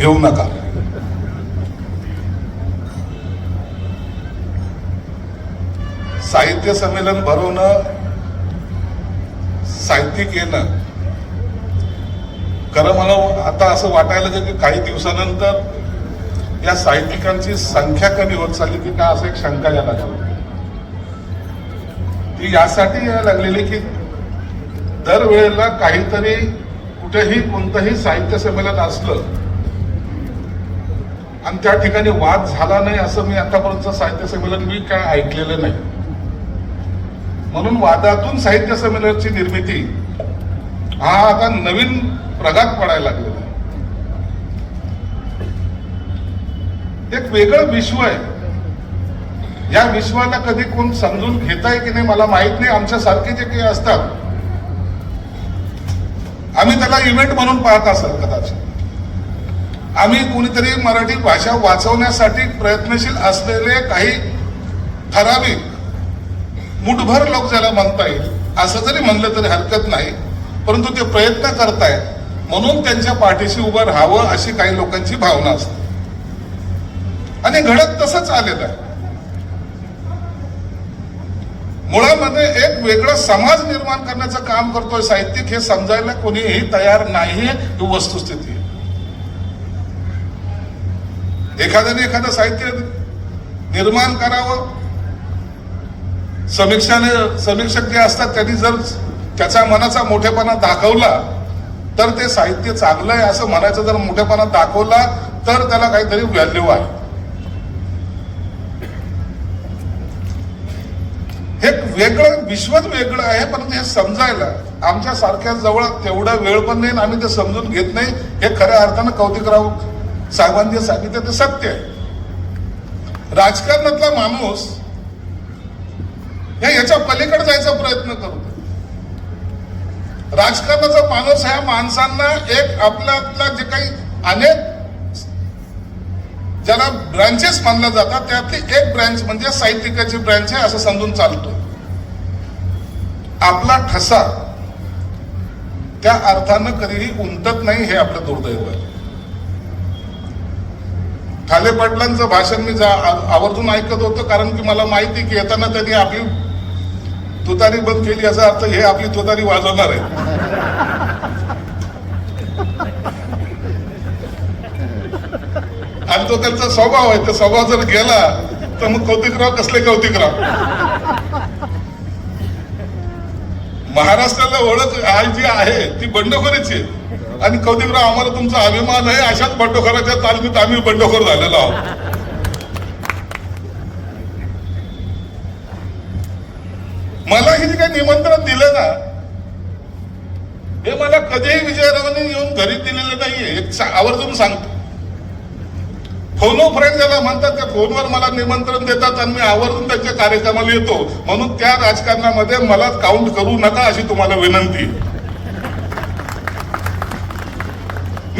घेऊ नका. साहित्य संमेलन भरवणं साहित्यिक येणं. खरं मला आता असं वाटायला लागलं की काही दिवसानंतर या साहित्यिकांची संख्या कमी होत चालली की का असं एक शंका यायला लागली. ती यासाठी यायला लागलेली की दरवेळेला काहीतरी कुठेही कोणतंही साहित्य संमेलन असलं आणि त्या ठिकाणी वाद झाला नाही असं मी आतापर्यंत साहित्य संमेलन मी काय ऐकलेलं नाही. म्हणून वादातून साहित्य संमेलनाची निर्मिती हा आता नवीन प्रघात पडायला लागलेला एक वेगळं विश्व आहे. या विश्वाला कधी कोण समजून घेत आहे की नाही मला माहीत नाही. आमच्या सारखे जे काही असतात आम्ही त्याला इव्हेंट म्हणून पाहत असाल कदाचित. आम्ही कुणीतरी मराठी भाषा वाचवण्यासाठी प्रयत्नशील असलेले काही ठराविक मुठभर लोक ज्याला म्हणता येईल असं जरी म्हणलं तरी हरकत नाही परंतु ते प्रयत्न करतायत. म्हणून त्यांच्या पाठीशी उभं राहावं अशी काही लोकांची भावना असते. आणि घडत तसंच आलेलं आहे. मुळामध्ये एक वेगळं समाज निर्माण करण्याचं काम करतोय साहित्यिक हे समजायला कोणीही तयार नाही ही वस्तुस्थिती एखाद्याने एखादं साहित्य निर्माण करावं. समीक्षाने समीक्षक जे असतात त्यांनी जर त्याचा मनाचा मोठेपणा दाखवला तर ते साहित्य चांगलं आहे असं म्हणायचं जर मोठेपणा दाखवला तर त्याला काहीतरी व्हॅल्यू आहे. हे वेगळं विश्वच वेगळं आहे परंतु हे समजायला आमच्या सारख्या जवळ तेवढा वेळ पण नाही आणि आम्ही ते समजून घेत नाही हे खऱ्या अर्थानं कौतिकराव साहेबांनी जे सांगितलं ते सत्य आहे. राजकारणातला माणूस या याच्या पलीकडे जायचा प्रयत्न करतो राजकारणाचा माणूस ह्या माणसांना एक आपल्यातला जे काही अनेक ज्याला ब्रांचेस मानल्या जातात त्यातली एक ब्रँच म्हणजे साहित्यिकाची ब्रँच आहे असं समजून चालतो आपला ठसा त्या अर्थानं कधीही उमटत नाही हे आपलं दुर्दैव आहे. ठाले पाटलांचं भाषण मी जा- आवर्जून ऐकत होतो कारण की मला माहिती की येताना त्यांनी आपली तुतारी बंद केली याचा अर्थ हे आपली तुतारी वाजवणार आहे आणि तो त्यांचा स्वभाव आहे तो स्वभाव जर गेला तर मग कौतिकराव कसले कौतिकराव? महाराष्ट्राला ओळख आज जी आहे ती बंडखोरीची आहे. आणि कौतिकराव आम्हाला तुमचा अभिमान आहे. अशाच बंडखोराच्या तालमीत आम्ही बंडखोर झालेलो आहोत. मला हे जे काही निमंत्रण दिलं ना हे मला कधीही विजयरावांनी येऊन घरी दिलेलं नाहीये. एक आवर्जून सांगतो. फोनो फ्रेंड ज्याला म्हणतात त्या फोनवर मला निमंत्रण देतात आणि मी आवर्जून त्यांच्या कार्यक्रमाला येतो. म्हणून त्या राजकारणामध्ये मला काउंट करू नका अशी तुम्हाला विनंती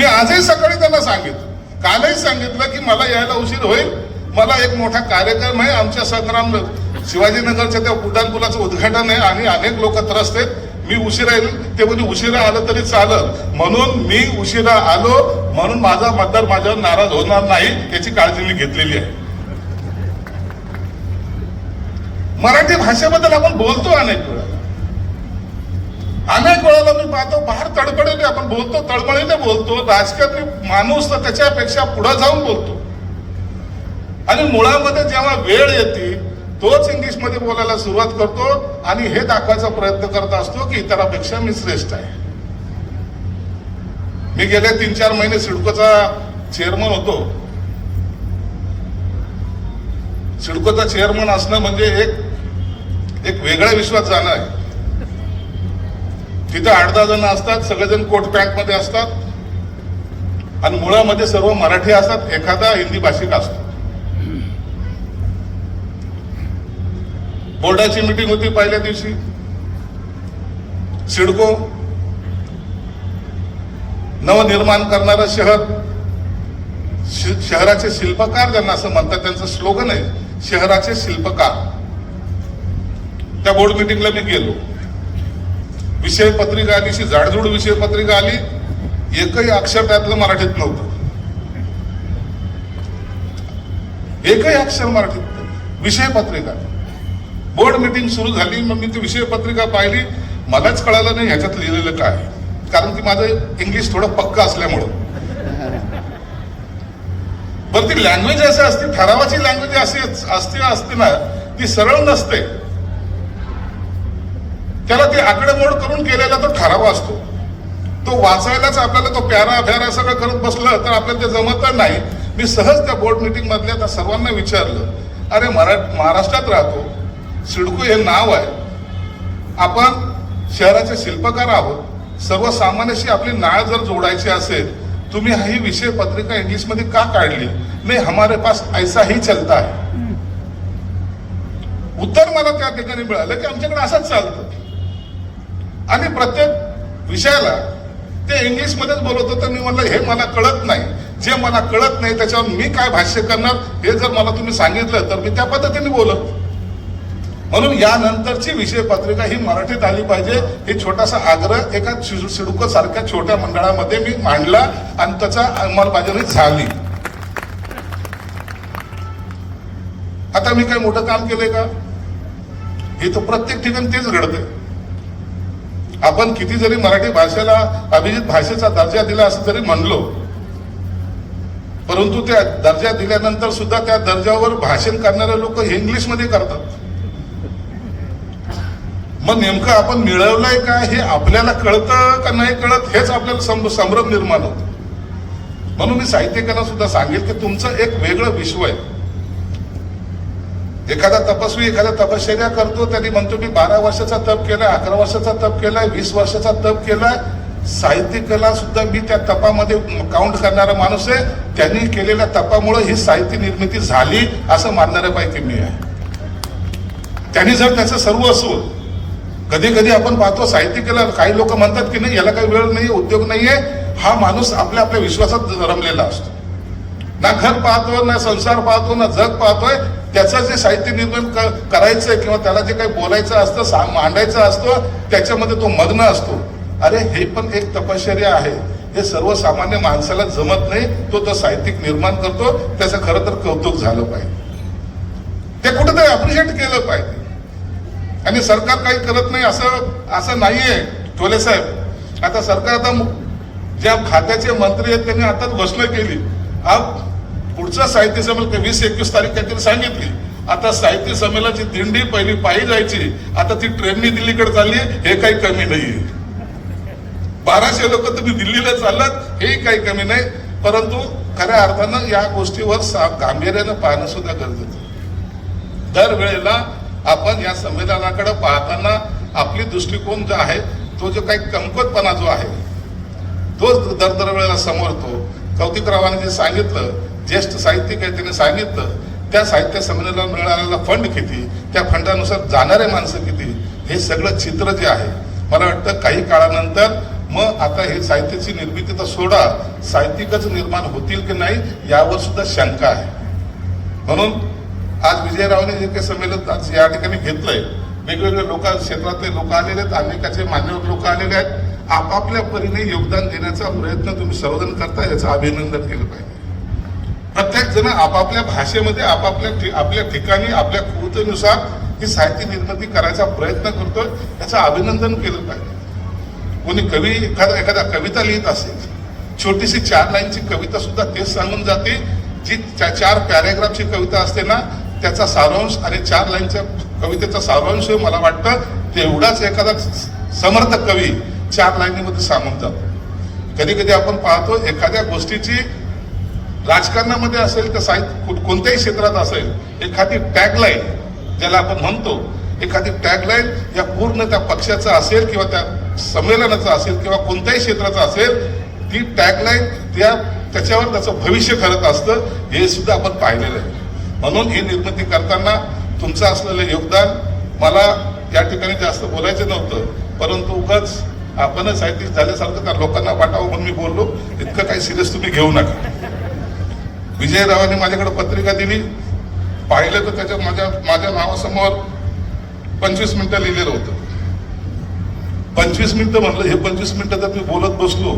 मी आजही सकाळी त्यांना सांगितलं. कालही सांगितलं की मला यायला उशीर होईल. मला एक मोठा कार्यक्रम आहे आमच्या संग्राम शिवाजीनगरच्या त्या उड्डाण पुलाचं उद्घाटन आहे. आणि अनेक लोक त्रस्त आहेत. मी उशिरा येईल. ते म्हणजे उशिरा आलं तरी चालत म्हणून मी उशिरा आलो. म्हणून माझा मतदार माझ्यावर नाराज होणार नाही याची काळजी मी घेतलेली आहे. मराठी भाषेबद्दल आपण बोलतो अनेक वेळा. अनेक वेळेला मी पाहतो फार तडबडीने आपण बोलतो तळमळीने बोलतो राजकारणी माणूस तर त्याच्यापेक्षा पुढे जाऊन बोलतो. आणि मुळामध्ये जेव्हा वेळ येते तोच इंग्लिशमध्ये बोलायला सुरुवात करतो आणि हे दाखवायचा प्रयत्न करत असतो की इतरापेक्षा मी श्रेष्ठ आहे. मी गेले तीन चार महिने सिडकोचा चेअरमन होतो. सिडकोचा चेअरमन असणं म्हणजे एक एक वेगळ्या विश्वात जाणं आहे. तिथं आठ दहा जण असतात सगळेजण कोट पॅकमध्ये मध्ये असतात. आणि मुळामध्ये सर्व मराठी असतात एखादा हिंदी भाषिक असतो. बोर्डाची मीटिंग होती पहिल्या दिवशी. सिडको. नवनिर्माण करणारं शहर. शि- शहराचे शिल्पकार ज्यांना असं म्हणतात त्यांचं स्लोगन आहे शहराचे शिल्पकार. त्या बोर्ड मीटिंगला मी गेलो. विषय पत्रिका आली अशी जाडजूड विषय पत्रिका आली एकही अक्षर त्यातलं मराठीत नव्हतं. एकही अक्षर मराठीत विषय पत्रिका बोर्ड मीटिंग सुरू झाली मग मी ती विषय पत्रिका पाहिली. मलाच कळालं नाही ह्याच्यात लिहिलेलं काय कारण की माझं इंग्लिश थोडं पक्क असल्यामुळं. बरं ती लँग्वेज असं असते ठरावाची लँग्वेज अशी असते असते ना ती सरळ नसते. त्याला ती आकडेमोड करून केलेला तो ठराव असतो. तो वाचायलाच आपल्याला तो प्यारा फ्यारा सगळं करत बसलं तर आपल्याला ते जमत नाही. मी सहज त्या बोर्ड मीटिंग मधल्या त्या सर्वांना विचारलं अरे मरा महाराष्ट्रात राहतो. सिडको हे नाव आहे. आपण शहराचे शिल्पकार आहोत. सर्वसामान्याशी आपली नाळ जर जोडायची असेल तुम्ही ही विषय पत्रिका इंग्लिशमध्ये का काढली? नाही हमारे पास ऐसा ही चलता है. उत्तर मला त्या ठिकाणी मिळालं की आमच्याकडे असंच चालतं. आणि प्रत्येक विषयाला ते इंग्लिश मध्येच बोलत होतं मी म्हणलं हे मला कळत नाही. जे मला कळत नाही त्याच्यावर मी काय भाष्य करणार हे जर मला तुम्ही सांगितलं तर मी त्या पद्धतीने बोलत. म्हणून यानंतरची विषय पत्रिका ही मराठीत आली पाहिजे. हे छोटासा आग्रह एका सिडुक सारख्या छोट्या मंडळामध्ये मी मांडला आणि त्याचा अंमलबजावणी झाली. आता मी काय मोठं काम केलंय का? हे तर प्रत्येक ठिकाणी तेच घडतंय. आपण किती जरी मराठी भाषेला अभिजित भाषेचा दर्जा दिला असं जरी म्हणलो. परंतु त्या दर्जा दिल्यानंतर सुद्धा त्या दर्जावर भाषण करणारे लोक हे इंग्लिशमध्ये करतात. मग नेमकं आपण मिळवलंय का हे आपल्याला कळतं का नाही कळत हेच आपल्याला संभ्रम निर्माण होतो. म्हणून मी साहित्यिकांना सुद्धा सांगेल की तुमचं एक वेगळं विश्व आहे. एखादा तपस्वी एखादा तपश्चर्या करतो त्यांनी म्हणतो मी बारा वर्षाचा तप केलाय अकरा वर्षाचा तप केलाय वीस वर्षाचा तप केलाय. साहित्यिकाला सुद्धा मी त्या तपामध्ये काउंट करणारा माणूस आहे. त्यांनी केलेल्या तपामुळे ही साहित्य निर्मिती झाली असं मानणाऱ्यापैकी मी आहे. त्यांनी जर त्याचं सर्व असून कधी कधी आपण पाहतो साहित्यिकाला काही लोक म्हणतात की नाही याला काही वेळ नाही उद्योग नाहीये. हा माणूस आपल्या आपल्या विश्वासात रमलेला असतो. ना घर पाहतो ना संसार पाहतो ना जग पाहतोय त्याचं जे साहित्य निर्माण क- किंवा त्याला जे काही बोलायचं असतं सा- मांडायचं असतं त्याच्यामध्ये तो मग्न असतो. अरे हे पण एक तपश्चर्या आहे. हे सर्वसामान्य माणसाला जमत नाही. तो तो साहित्यिक निर्माण करतो. त्याचं खरं तर कौतुक झालं पाहिजे. ते कुठेतरी अप्रिशिएट केलं पाहिजे. आणि सरकार काही करत नाही असं असं नाहीये टोले साहेब. आता सरकार आता ज्या खात्याचे मंत्री आहेत त्यांनी आताच घोषणा केली. अब पुढचं साहित्य संमेलन वीस एकवीस तारीख काहीतरी सांगितली. आता साहित्य संमेलनाची दिंडी पहिली पायी जायची. आता ती ट्रेननी दिल्लीकडे चालली हे काही कमी नाहीये. बाराशे लोक तुम्ही दिल्लीला चाललात हे काही कमी नाही. परंतु खऱ्या अर्थानं या गोष्टीवर सा- गांभीर्यानं पाहणं सुद्धा गरजेचं दरवेळेला आपण या संविधानाकडे पाहताना आपली दृष्टिकोन जो आहे तो जो काही कमकुवतपणा जो आहे तोच दर दरवेळेला समोरतो कौतिकरावाने जे सांगितलं ज्येष्ठ साहित्यिक आहे त्याने सांगितलं त्या साहित्य संमेलनाला मिळालेला फंड किती त्या फंडानुसार जाणारे माणसं किती हे सगळं चित्र जे आहे मला वाटतं काही काळानंतर मग आता हे साहित्याची निर्मिती तर सोडा साहित्यिकच निर्माण होतील की नाही यावर सुद्धा शंका आहे. म्हणून आज विजयरावने जे काही संमेलन आज या ठिकाणी घेतलंय वेगवेगळे लोक क्षेत्रातले लोक आलेले आहेत अनेकाचे मान्यवर लोक आलेले आहेत आपापल्या परीने योगदान देण्याचा प्रयत्न तुम्ही सर्वजण करता याचं अभिनंदन केलं पाहिजे. प्रत्येक जण आपापल्या भाषेमध्ये आपापल्या ठि- आपल्या ठिकाणी आपल्या कृतीनुसार ही साहित्य निर्मिती करायचा प्रयत्न करतोय त्याचं अभिनंदन केलं पाहिजे. कोणी कवी एखादा एखादा कविता लिहित असेल छोटीशी चार लाईनची कविता सुद्धा तेच सांगून जाते जी चार पॅरेग्राफची कविता असते ना त्याचा सारांश आणि चार लाईनच्या कवितेचा सारांश मला वाटतं तेवढाच एखादा समर्थ कवी चार लाईनीमध्ये सांगून जातो. कधी कधी आपण पाहतो एखाद्या गोष्टीची राजकारणामध्ये असेल तर साहित्य कोणत्याही क्षेत्रात असेल एखादी टॅगलाईन ज्याला आपण म्हणतो एखादी टॅगलाईन या पूर्ण त्या पक्षाचा असेल किंवा त्या संमेलनाचा असेल किंवा कोणत्याही क्षेत्राचा असेल ती टॅगलाईन त्या त्याच्यावर त्याचं भविष्य ठरत असतं हे सुद्धा आपण पाहिलेलं आहे. म्हणून ही निर्मिती करताना तुमचं असलेलं योगदान मला या ठिकाणी जास्त बोलायचं नव्हतं परंतु उगाच आपणच साहित्यिक झाल्यासारखं त्या लोकांना वाटावं म्हणून मी बोललो इतकं काही सिरियस तुम्ही घेऊ नका. विजयरावांनी माझ्याकडे पत्रिका दिली. पाहिलं तर त्याच्यात माझ्या माझ्या नावासमोर पंचवीस मिनिटं लिहिलेलं होतं. पंचवीस मिनिटं म्हटलं हे पंचवीस मिनिटं जर मी बोलत बसलो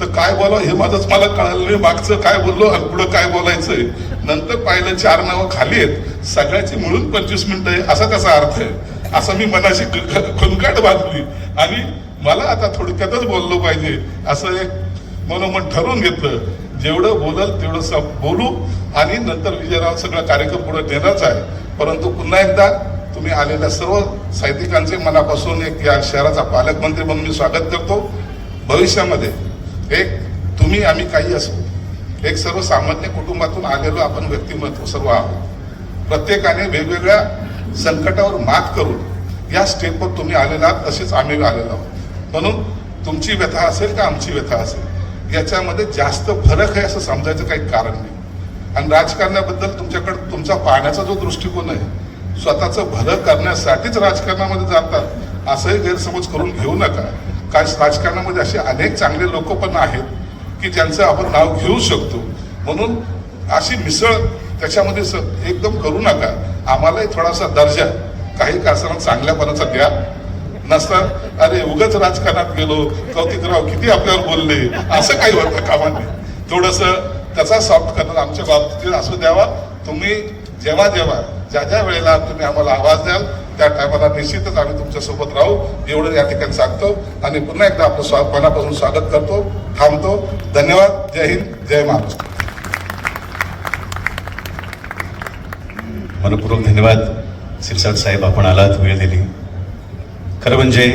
तर काय बोलावं हे माझंच मला कळालं नाही. मागचं काय बोललो आणि पुढं काय बोलायचंय. नंतर पाहिलं चार नावं खाली आहेत. सगळ्याची मिळून पंचवीस मिनिटं आहे. असा त्याचा अर्थ आहे. असं मी मनाशी खुनकाट बांधली. आणि मला आता थोडक्यातच बोललो पाहिजे. असं एक मनोमन ठरवून घेतलं. जेवढं बोलल तेवढं बोलू. आणि नंतर विजयराव सगळा कार्यक्रम पुढे नेणारच आहे. परंतु पुन्हा एकदा तुम्ही आलेल्या सर्व साहित्यिकांचे मनापासून एक या शहराचा पालकमंत्री म्हणून मी स्वागत करतो. भविष्यामध्ये एक तुम्ही आम्ही काही असो एक सर्वसामान्य कुटुंबातून आलेलो आपण व्यक्तिमत्व सर्व आहोत. प्रत्येकाने वेगवेगळ्या संकटावर मात करून या स्टेपवर तुम्ही आलेला आहात तसेच आम्ही आलेलो आहोत. म्हणून तुमची व्यथा असेल का आमची व्यथा असेल? याच्यामध्ये जास्त फरक आहे असं समजायचं काही कारण नाही. आणि राजकारणाबद्दल तुमच्याकडे तुमचा पाहण्याचा जो दृष्टिकोन आहे स्वतःचं भलं करण्यासाठीच राजकारणामध्ये जातात असंही गैरसमज करून घेऊ नका. काय राजकारणामध्ये असे अनेक चांगले लोक पण आहेत की ज्यांचं आपण नाव घेऊ शकतो. म्हणून अशी मिसळ त्याच्यामध्ये स- एकदम करू नका. आम्हालाही थोडासा दर्जा काही कारणात चांगल्यापणाचा द्या. नसतात अरे उगाच राजकारणात गेलो कौतिकराव किती आपल्यावर बोलले? असं काही होतं कामा नाही थोडस त्याचा सॉफ्ट करणं आमच्या बाबतीत असू द्यावा. तुम्ही जेव्हा जेव्हा ज्या ज्या वेळेला तुम्ही आम्हाला आवाज द्याल त्या टायमाला निश्चितच आम्ही तुमच्यासोबत राहू. एवढं या ठिकाणी सांगतो. आणि पुन्हा एकदा आपलं स्वा मनापासून स्वागत करतो थांबतो. धन्यवाद. जय हिंद. जय महाराष्ट्र. मनपूर्वक धन्यवाद. शिरसाट साहेब आपण आलात वेळ दिली. खरं म्हणजे